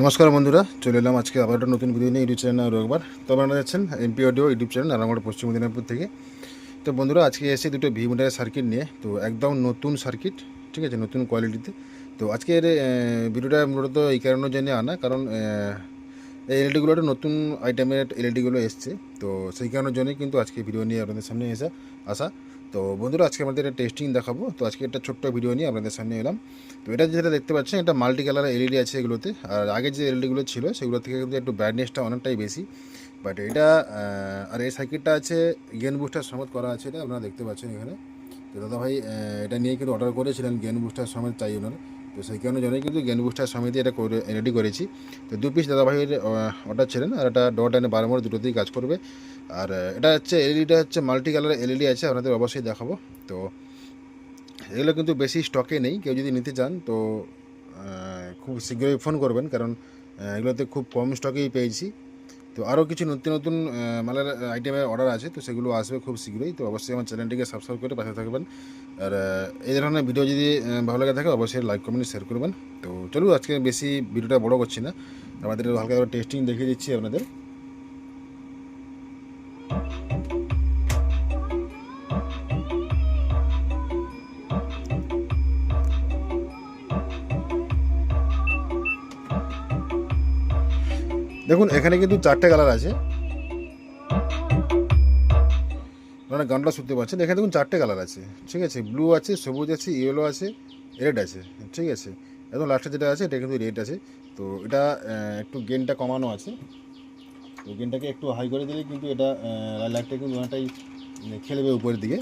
নমস্কার বন্ধুরা, চলে এলাম আজকে আবার একটা নতুন ভিডিও নিয়ে ইউটিউব চ্যানেল আরও একবার। তো আপনারা যাচ্ছেন MP audio YouTube channel Narayangarh, Paschim Medinipur থেকে। তো বন্ধুরা, আজকে এসে দুটো ভি মিটারের সার্কিট নিয়ে। তো একদম নতুন সার্কিট ঠিক আছে? নতুন কোয়ালিটিতে তো। আজকের ভিডিওটা মূলত এই কারণের জন্য আনা। কারণ এই এলইডিগুলো একটা নতুন আইটেমের এলইডিগুলো এসছে। তো সেই কারণের জন্যই কিন্তু আজকে ভিডিও নিয়ে আপনাদের সামনে এসে আসা। তো বন্ধুরা, আজকে আমাদের একটা টেস্টিং দেখাবো। তো আজকে একটা ছোট্ট ভিডিও নিয়ে আপনাদের সামনে এলাম। তো এটা যেটা দেখতে পাচ্ছেন, এটা মাল্টি কালার এলইডি আছে এগুলোতে। আর আগে যে এলইডিগুলো ছিল, সেগুলো থেকে কিন্তু একটু ব্রাইটনেসটা অনেকটাই বেশি। বাট এটা আর এই সার্কিটটা আছে গেন বুস্টার সমেত করা আছে এটা আপনারা দেখতে পাচ্ছেন এখানে। তো দাদা ভাই এটা নিয়ে কিন্তু অর্ডার করেছিলেন গেন বুস্টার সমেত চাই ওনার তো সেই কারণে জন্যই কিন্তু গেন বুস্টার সমিতি এটা রেডি করেছি। তো দু পিস দাদাভাইয়ের অর্ডার ছিলেন আর এটা ডট অ্যান্ড বারো মোড় দুটোতেই কাজ করবে। আর এটা হচ্ছে এলইডিটা হচ্ছে মাল্টি কালার এলইডি আছে, আপনাদের অবশ্যই দেখাবো। তো এগুলো কিন্তু বেশি স্টকে নেই, কেউ যদি নিতে চান, তো খুব শীঘ্রই ফোন করবেন, কারণ এগুলোতে খুব কম স্টকেই পেয়েছি। তো আরও কিছু নতুন নতুন মালার আইটেমের অর্ডার আছে, তো সেগুলো আসবে খুব শীঘ্রই। তো অবশ্যই আমার চ্যানেলটিকে সাবস্ক্রাইব করে পাশে থাকবেন। আর এই ধরনের ভিডিও যদি ভালো লাগে থাকে, অবশ্যই লাইক কমেন্ট শেয়ার করবেন। তো চলুন, আজকে বেশি ভিডিওটা বড় করছি না। আমাদের হালকা টেস্টিং দেখিয়ে দিচ্ছি আপনাদের। দেখুন, এখানে কিন্তু চারটে কালার আছে। আপনারা গানটা শুনতে পাচ্ছেন। এখানে দেখুন, চারটে কালার আছে। ঠিক আছে ব্লু আছে, সবুজ আছে ইয়েলো আছে রেড আছে। ঠিক আছে, একদম লাস্টে যেটা আছে, এটা কিন্তু রেড আছে। তো এটা একটু গেনটা কমানো আছে। তো গেনটাকে একটু হাই করে দিলে কিন্তু এটা লাইটটা কিন্তু অনেকটাই মানে খেলবে উপরের দিকে।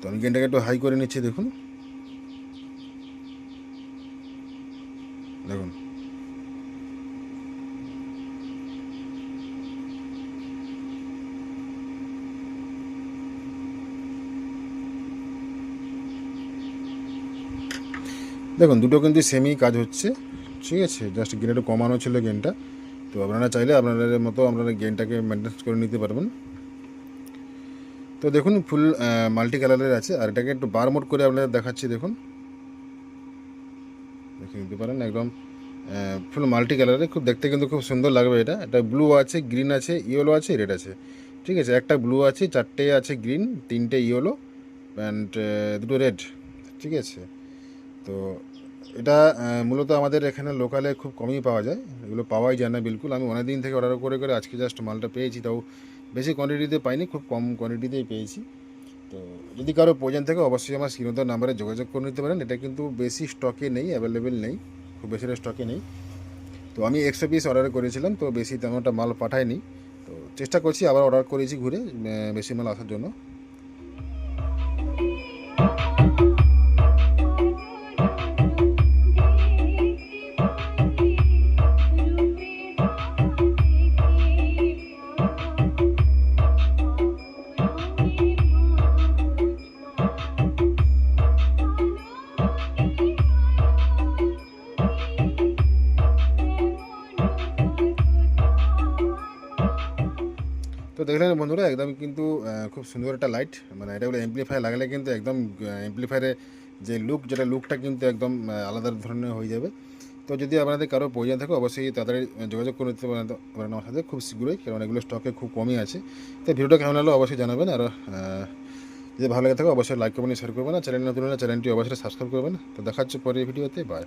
তো আমি গেনটাকে একটু হাই করে নিচ্ছি, দেখুন। দেখুন দেখুন, দুটো কিন্তু সেমই কাজ হচ্ছে, ঠিক আছে? জাস্ট গেন একটু কমানো ছিল গেনটা তো আপনারা চাইলে আপনাদের মতো আপনারা গেনটাকে মেনটেন্স করে নিতে পারবেন। তো দেখুন ফুল মাল্টি কালারের আছে। আর এটাকে একটু বার মোট করে আপনাদের দেখাচ্ছি, দেখুন। দেখে নিতে পারেন, একদম ফুল মাল্টি কালারের খুব দেখতে কিন্তু খুব সুন্দর লাগবে এটা। এটা ব্লু আছে গ্রিন আছে ইয়েলো আছে রেড আছে। ঠিক আছে, একটা ব্লু আছে, চারটে আছে গ্রিন তিনটে ইয়েলো অ্যান্ড দুটো রেড ঠিক আছে? তো এটা মূলত আমাদের এখানে লোকালে খুব কমই পাওয়া যায়। এগুলো পাওয়াই যায় না বিলকুল। আমি অনেক দিন থেকে অর্ডার করে করে আজকে জাস্ট মালটা পেয়েছি, তাও বেশি কোয়ান্টিটিতে পাইনি, খুব কম কোয়ান্টিটিতেই পেয়েছি। তো যদি কারও প্রয়োজন থাকে, অবশ্যই আমার স্ক্রিনোদার নাম্বারে যোগাযোগ করে নিতে পারেন। এটা কিন্তু বেশি স্টকে নেই অ্যাভেলেবেল নেই, খুব বেশি স্টকে নেই। তো আমি একশো পিস অর্ডার করেছিলাম, তো বেশি তেমনটা মাল পাঠায়নি তো চেষ্টা করছি আবার অর্ডার করেছি ঘুরে বেশি মাল আসার জন্য। দেখলেন বন্ধুরা, একদম কিন্তু খুব সুন্দর একটা লাইট মানে এটা বলে এমপ্লিফায়ার লাগালে কিন্তু একদম এমপ্লিফায়ারে যে লুক যেটা লুকটা কিন্তু একদম আলাদা ধরনের হয়ে যাবে। তো যদি আপনাদের কারও প্রয়োজন থাকে, অবশ্যই তাড়াতাড়ি যোগাযোগ করে নিতে পারেন আমার সাথে, খুব শীঘ্রই, কারণ এগুলো স্টকে খুব কমই আছে। তো ভিডিওটা কেমন হলো অবশ্যই জানাবেন, আর যদি ভালো লাগে থাকে, অবশ্যই লাইক করবেন শেয়ার করবেন চ্যানেল নতুন চ্যানেলটি অবশ্যই সাবস্ক্রাইব করবেন। তো দেখা হচ্ছে পরের ভিডিওতে বাই